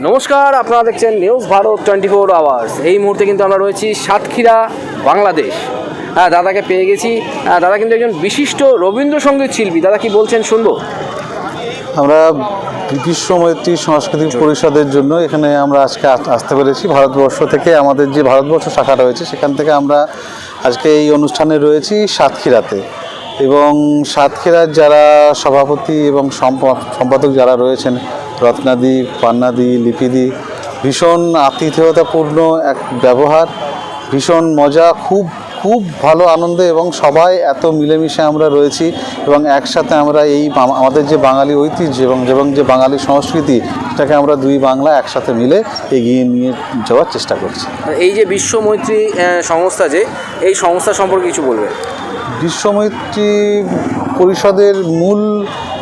নমস্কার আপনারা দেখছেন news Bharat twenty four hours এই মুহূর্তে কিন্তু আমরা রয়েছি সাতক্ষীরা বাংলাদেশ। হ্যাঁ দাদাকে পেয়ে গেছি। হ্যাঁ দাদা কিন্তু একজন বিশিষ্ট রবীন্দ্রসঙ্গীত শিল্পী। দাদা কি বলছেন? শুনব। আমরা বিশ্ব মৈত্রী সাংস্কৃতিক পরিষদের জন্য এখানে আমরা আজকে আস- আসতে পেরেছি। ভারতবর্ষ থেকে আমাদের যে ভারতবর্ষ শাখা রয়েছে সেখান থেকে আমরা আজকে এই অনুষ্ঠানে রয়েছি সাতক্ষীরাতে। এবং সাতক্ষীরার যারা সভাপতি এবং সম্পাদক যারা রয়েছেন, রত্নাদি, পান্নাদি, লিপিদি, ভীষণ আতিথেয়তাপূর্ণ এক ব্যবহার, ভীষণ মজা, খুব খুব ভালো আনন্দে এবং সবাই এত মিলেমিশে আমরা রয়েছি এবং একসাথে আমরা এই আমাদের যে বাঙালি ঐতিহ্য এবং এবং যে বাঙালি সংস্কৃতি সেটাকে আমরা দুই বাংলা একসাথে মিলে এগিয়ে নিয়ে যাওয়ার চেষ্টা করছি। এই যে বিশ্ব মৈত্রী সংস্থা যে এই সংস্থা সম্পর্কে কিছু বলবে বিশ্বমৈত্রী পরিষদের মূল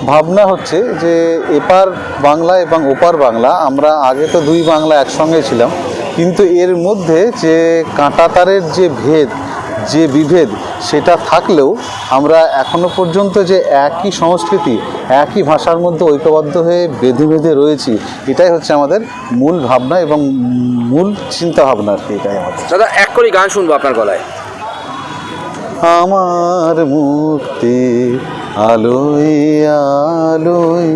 ভাবনা হচ্ছে যে এপার বাংলা এবং ওপার বাংলা আমরা আগে তো দুই বাংলা একসঙ্গে ছিলাম কিন্তু এর মধ্যে যে কাঁটাতারের যে ভেদ যে বিভেদ সেটা থাকলেও আমরা এখনও পর্যন্ত যে একই সংস্কৃতি একই ভাষার মধ্যে ঐক্যবদ্ধ হয়ে বেঁধে বেঁধে রয়েছি এটাই হচ্ছে আমাদের মূল ভাবনা এবং মূল চিন্তা ভাবনা আর কি এটাই আমাদের। দাদা এক করে গান শুনব আপনার গলায়। আমার মুক্তি আলোয় আলোয়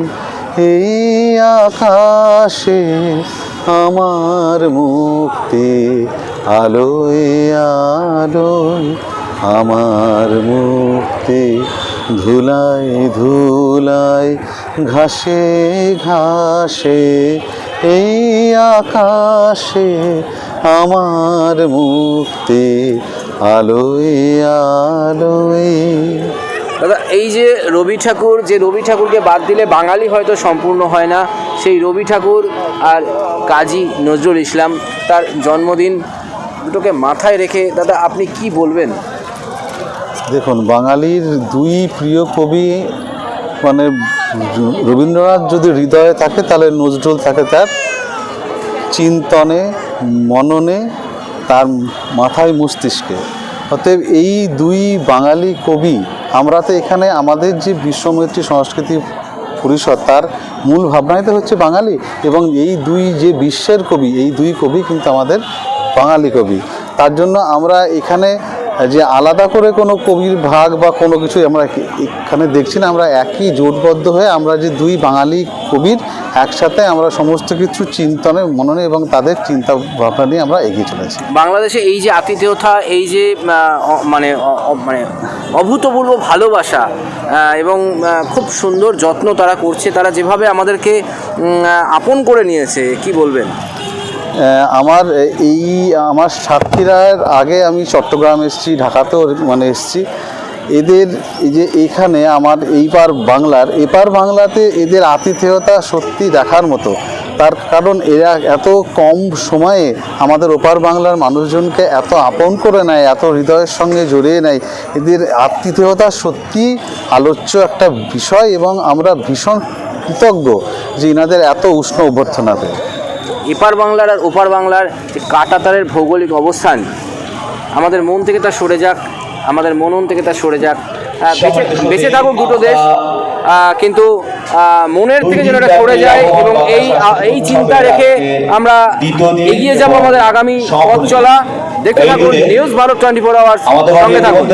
এই আকাশে আমার মুক্তি আলোয় আলোয় আমার মুক্তি ধুলাই ধুলাই ঘাসে ঘাসে, এই আকাশে আমার মুক্তি আলোয় আলোয়। দাদা, এই যে রবি ঠাকুর, যে রবি ঠাকুরকে বাদ দিলে বাঙালি হয়তো সম্পূর্ণ হয় না। সেই রবি ঠাকুর আর কাজী নজরুল ইসলাম, তার জন্মদিন দুটোকে মাথায় রেখে দাদা, আপনি কি বলবেন? দেখুন, বাঙালির দুই প্রিয় কবি মানে রবীন্দ্রনাথ যদি হৃদয়ে থাকে, তাহলে নজরুল থাকে তার। চিন্তনে, মননে, তার মাথায় মস্তিষ্কে। অতএব এই দুই বাঙালি কবি, আমরা তো এখানে আমাদের যে বিশ্বমৈত্রী সংস্কৃতি পরিষদ, তার মূল ভাবনাই তো হচ্ছে বাঙালি। এবং এই দুই যে বিশ্বের কবি, এই দুই কবি কিন্তু আমাদের বাঙালি কবি। তার জন্য আমরা এখানে যে আলাদা করে কোনো কবির ভাগ বা কোনো কিছু আমরা এখানে দেখছি না, আমরা একই জোটবদ্ধ হয়ে আমরা যে দুই বাঙালি কবির একসাথে আমরা সমস্ত কিছু চিন্তনে মননে এবং তাদের চিন্তা ভাবনা নিয়ে আমরা এগিয়ে চলেছি। বাংলাদেশে এই যে আতিথেয়তা, এই যে মানে মানে অভূতপূর্ব ভালোবাসা এবং খুব সুন্দর যত্ন তারা করছে, তারা যেভাবে আমাদেরকে আপন করে নিয়েছে, কি বলবেন? আমার এই, আমার সাতক্ষীরার আগে আমি চট্টগ্রাম এসেছি, ঢাকাতেও মানে এসেছি। এদের এই যে এখানে আমার এইপার বাংলার এপার বাংলাতে এদের আতিথেয়তা সত্যি দেখার মতো। তার কারণ এরা এত কম সময়ে আমাদের ওপার বাংলার মানুষজনকে এত আপন করে নেয়, এত হৃদয়ের সঙ্গে জড়িয়ে নেয়। এদের আতিথেয়তা সত্যি আলোচ্য একটা বিষয় এবং আমরা ভীষণ কৃতজ্ঞ যে এনাদের এত উষ্ণ অভ্যর্থনাতে এপার বাংলার আর ওপার বাংলার যে কাটাতারের ভৌগোলিক অবস্থান আমাদের মন থেকে তা সরে যাক আমাদের মনন থেকে তা সরে যাক। বেঁচে বেঁচে থাকুক দুটো দেশ কিন্তু মনের থেকে যেন এটা সরে যায় এবং এই এই চিন্তা রেখে আমরা এগিয়ে যাব আমাদের আগামী পথ চলা। দেখতে থাকুন news Bharat twenty four hours সঙ্গে থাকুন।